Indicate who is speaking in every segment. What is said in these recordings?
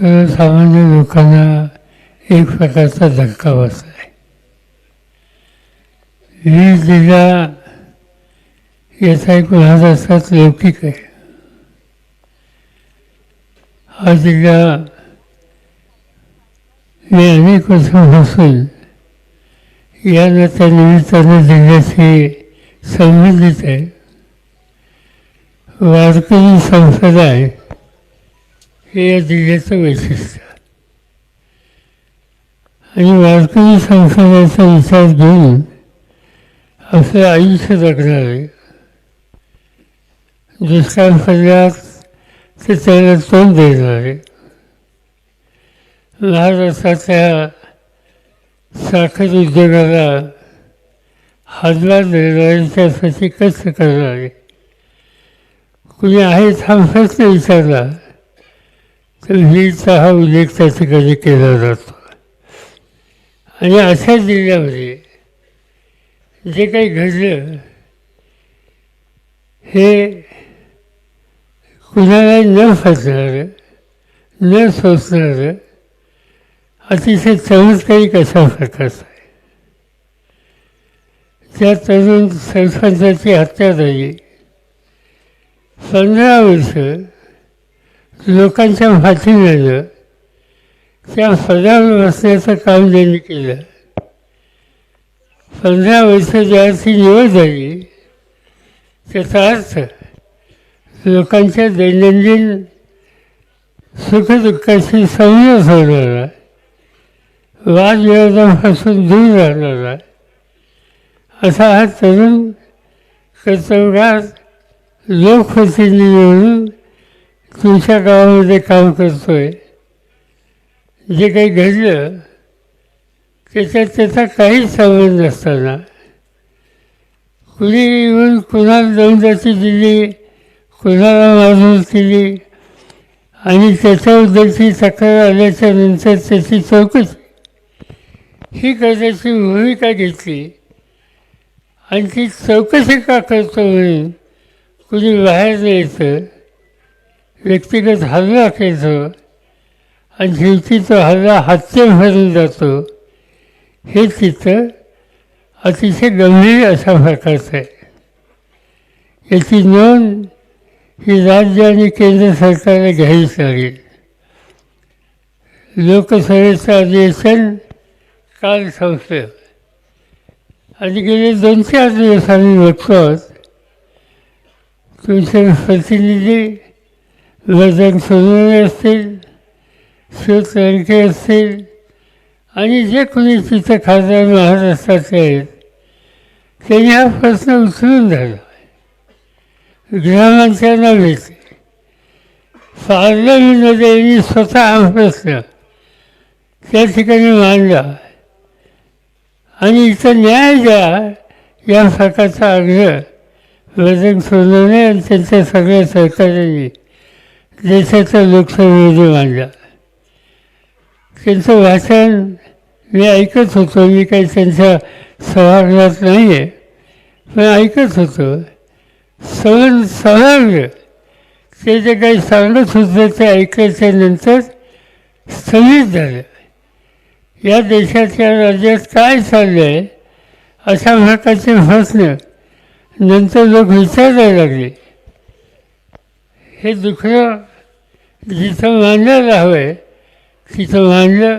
Speaker 1: सर्वसामान्य लोकांना एक प्रकारचा धक्का बसला आहे वीज दिला याचा एक महाराष्ट्रात लौकिक आहे. हा जिल्हा मी अनेक वर्षापासून या त्या निमित्ताने जिल्ह्याशी संबंधित आहे. वारकरी संसद आहे हे या जिल्ह्याचं वैशिष्ट्य. आणि वारकरी संप्रदायाचा विचार घेऊन आपलं आयुष्य जगणार आहे दुष्काळ पडल्यास ते त्याला तोंड देणार आहे त्या साखर उद्योगाला हातभार त्यासाठी कष्ट करणारे. कुणी आहे हा नाही विचारला? तर वीरचा हा उल्लेख त्या ठिकाणी केला जातो. आणि अशा जिल्ह्यामध्ये जे काही घडलं हे कुणाला न फसणारं न सोसणारं अतिशय चमत्कारिक अशा प्रकारचं आहे. त्या तरुण सरपंचाची हत्या झाली. पंधरा वर्ष लोकांच्या हाती नेलं त्या पदावर बसण्याचं काम त्यांनी केलं. पंधरा वर्ष ज्याची निवड झाली त्याचा अर्थ लोकांच्या दैनंदिन सुखदुःखाशी संयम होणारा वादविवादापासून दूर राहणारा. असा हा तरुण कर्तव्यात लोकप्रतिनिधी म्हणून तुमच्या गावामध्ये काम करतो आहे जे काही घडलं त्याच्यात त्याचा काहीच संबंध नसताना. कुणी येऊन कुणाला दौंदाची दिली कुणाला मारून केली आणि त्याच्याबद्दलची तक्रार आल्याच्यानंतर त्याची चौकशी. ही करण्याची भूमिका घेतली. आणि ती चौकशी का करतो म्हणून कुणी बाहेर न्यायचं? व्यक्तिगत हल्ला केलं आणि शेवटी तो हल्ला हत्या भरून जातो हे चित्र अतिशय गंभीर अशा प्रकारचं आहे. याची नोंद ही राज्य आणि केंद्र सरकारला घ्यावीच लागेल. लोकसभेचं अधिवेशन काल संपलं. आणि गेले दोन चार दिवस आम्ही बघतो आहोत तुमचे प्रतिनिधी वजन सोनवणे असतील शिव असतील आणि जे कोणी तिथं खासदार महाराष्ट्राचे आहेत त्यांनी हा प्रश्न उचलून धरला ग्रामांच्या भेटले. पार्लमेंटमध्ये यांनी स्वतः हा प्रश्न त्या ठिकाणी मांडला आणि इथं न्याय द्या या प्रकारचा आग्रह वजन सोनवणे आणि त्यांच्या सगळ्या सहकार्यांनी देशाचा लोकसभेमध्ये मानला. त्यांचं वाचन मी ऐकत होतो. मी काही त्यांच्या सभागृहात नाही आहे पण ऐकत होतो. सहन सहाग्र ते जे काही सांगत होतं ते ऐकायच्या नंतर स्थगित झालं. या देशाच्या राज्यात काय चाललं आहे अशा प्रकारचे प्रश्न नंतर लोक विचारायला लागले. हे दुखणं जिथं मांडायला हवं आहे तिथं मांडलं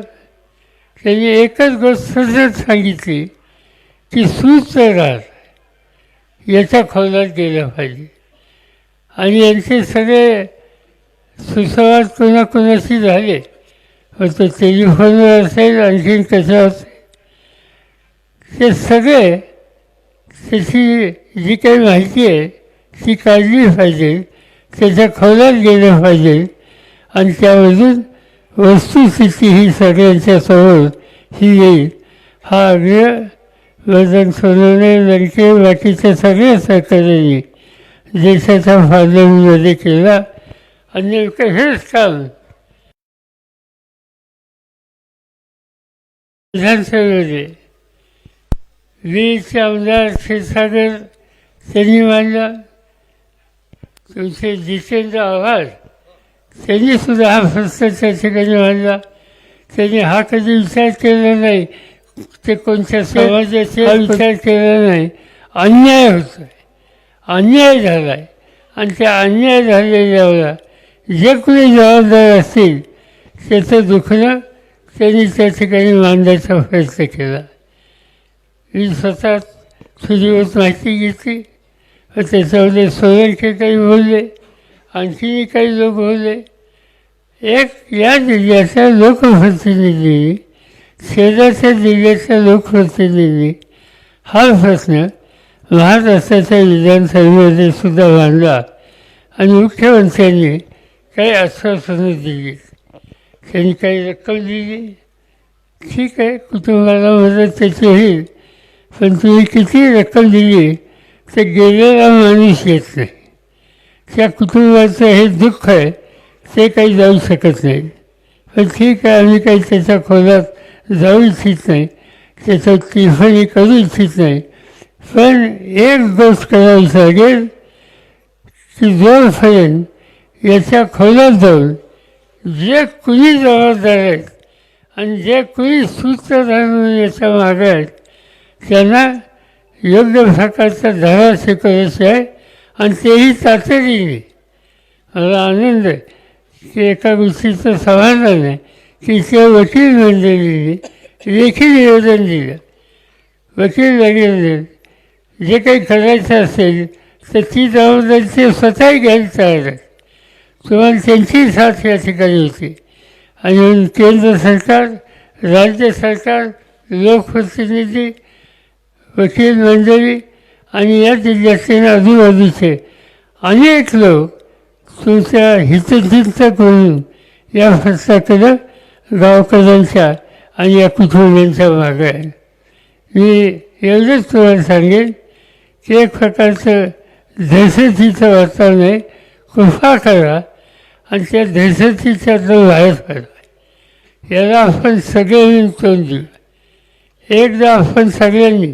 Speaker 1: त्यांनी एकच गोष्ट सांगितली की सुचरात याच्या खोलात गेलं पाहिजे. आणि यांचे सगळे सुसंवाद कोणाकोणाशी झाले तो टेलिफोनवर असेल आणखीन कशावर असेल. ते सगळे त्याची जी काही माहिती आहे ती काढली पाहिजे. त्याच्या खोलात गेलं पाहिजे. आणि त्यामधून वस्तुस्थिती ही सगळ्यांच्या समोर ही येईल. हा आग्रह वजन सोनवणे लडके बाकीच्या सगळ्या सरकारांनी देशाच्या पार्लमेंटमध्ये केला. आणि नेमकं हेच काम विधानसभेमध्ये वीरचे आमदार क्षीरसागर त्यांनी मांडला. तुमचे जितेंद्र आव्हाड त्यांनी सुद्धा हा प्रश्न त्या ठिकाणी मांडला. त्यांनी हा कधी विचार केला नाही. ते कोणत्या समाजाचे विचार केला नाही. अन्याय होतोय. अन्याय झाला आहे आणि त्या अन्याय झालेल्यावर जे कोणी जबाबदार असतील त्याचं दुखणं त्यांनी त्या ठिकाणी मांडण्याचा प्रयत्न केला. मी स्वतः तुझीवर माहिती घेतली त्याच्यामध्ये सोयरचे काही बोलले आणखीही काही लोक बोलले एक या जिल्ह्याचा लोकप्रतिनिधी शेजारच्या जिल्ह्याच्या लोकप्रतिनिधी हा प्रश्न महाराष्ट्राच्या विधानसभेमध्ये सुद्धा मांडला आणि मुख्यमंत्र्यांनी काही आश्वासनं दिली. त्यांनी काही रक्कम दिली. ठीक आहे कुटुंबाला मदत त्याची होईल पण तुम्ही किती रक्कम दिली तर गेलेला माणूस येत नाही त्या कुटुंबाचं हे दुःख आहे ते काही जाऊ शकत नाही. पण ठीक आहे आम्ही काही त्याच्या खोलात जाऊ इच्छित नाही. त्याचं टिफणी करू इच्छित नाही. पण एक गोष्ट करावी लागेल की जोपर्यंत याच्या खोलात जाऊन जे कुणी जबाबदार आहेत आणि जे कुणी सूत्रधार म्हणून याच्या मागे आहेत त्यांना योग्य प्रकारचा धडा शिकवायचा आहे आणि तेही तातडीने. मला आनंद आहे की एका गोष्टीचं समाधान आहे की त्या वकील मंडळीने लेखी निवेदन दिलं. वकील वगैरे जे काही करायचं असेल तर ती जबाबदारी ते स्वतःही घ्यायला तयार आहेत तुम्हाला त्यांची साथ या ठिकाणी होती. आणि केंद्र सरकार राज्य सरकार लोकप्रतिनिधी वकील मंडळी आणि या जिल्ह्यातील आजूबाजूचे अनेक लोक तुमच्या हितचिंत करून या प्रश्नाकडं गावकऱ्यांच्या आणि या कुटुंबियांच्या मागे आहे मी एवढंच तुम्हाला सांगेन की एक प्रकारचं दहशतीचं वातावरण आहे. कृपा करा आणि त्या दहशतीच्यातून बाहेर पडा याला आपण सगळे मिळून तोंड देऊ. एकदा आपण सगळ्यांनी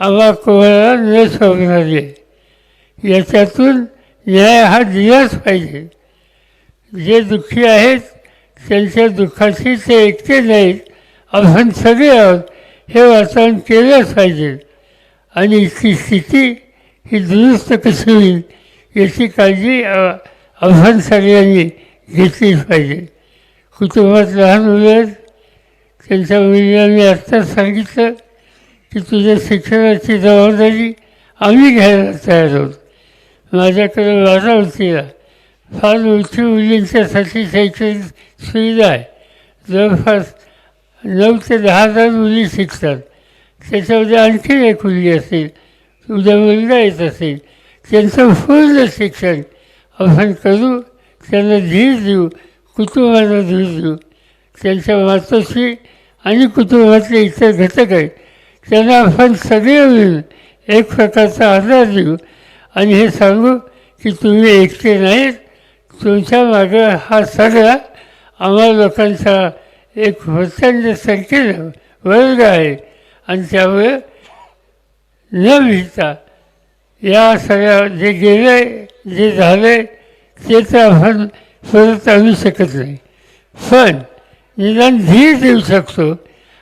Speaker 1: आम्हा कोणाला न होणार आहे याच्यातून न्याय हा दिलाच पाहिजे. जे दुःखी आहेत त्यांच्या दुःखाशी ते एकटे नाहीत. आपण सगळे आहोत हे वातावरण केलंच पाहिजे. आणि इथली स्थिती ही दुरुस्त कशी होईल याची काळजी आव्हान सगळ्यांनी घेतलीच पाहिजे. कुटुंबात लहान मुलं आहेत त्यांच्या मुलांनी आत्ताच सांगितलं की तुझ्या शिक्षणाची जबाबदारी आम्ही घ्यायला तयार आहोत माझ्याकडे माझा वतीला फार मोठी मुलींच्यासाठी शैक्षणिक सुविधा आहे. जवळपास नऊ ते दहा हजार मुली शिकतात. त्याच्यामध्ये आणखी एक मुलगी असेल उद्या मुलगा येत असेल. त्यांचं पूर्ण शिक्षण आपण करू त्यांना धीर देऊ कुटुंबाला धीर देऊ. त्यांच्या मातोश्री आणि कुटुंबातले इतर घटक आहेत. त्यांना आपण सगळे मिळून एक प्रकारचा आधार देऊ. आणि हे सांगू की तुम्ही एकटे नाहीत. तुमच्या मागं हा सगळा आम्हा लोकांचा एक प्रचंड संख्येनं वर्ग आहे. आणि त्यामुळे न भिता या सगळ्या जे गेले जे झाले ते तर आपण परत आणू शकत नाही. पण निदान धीर देऊ शकतो.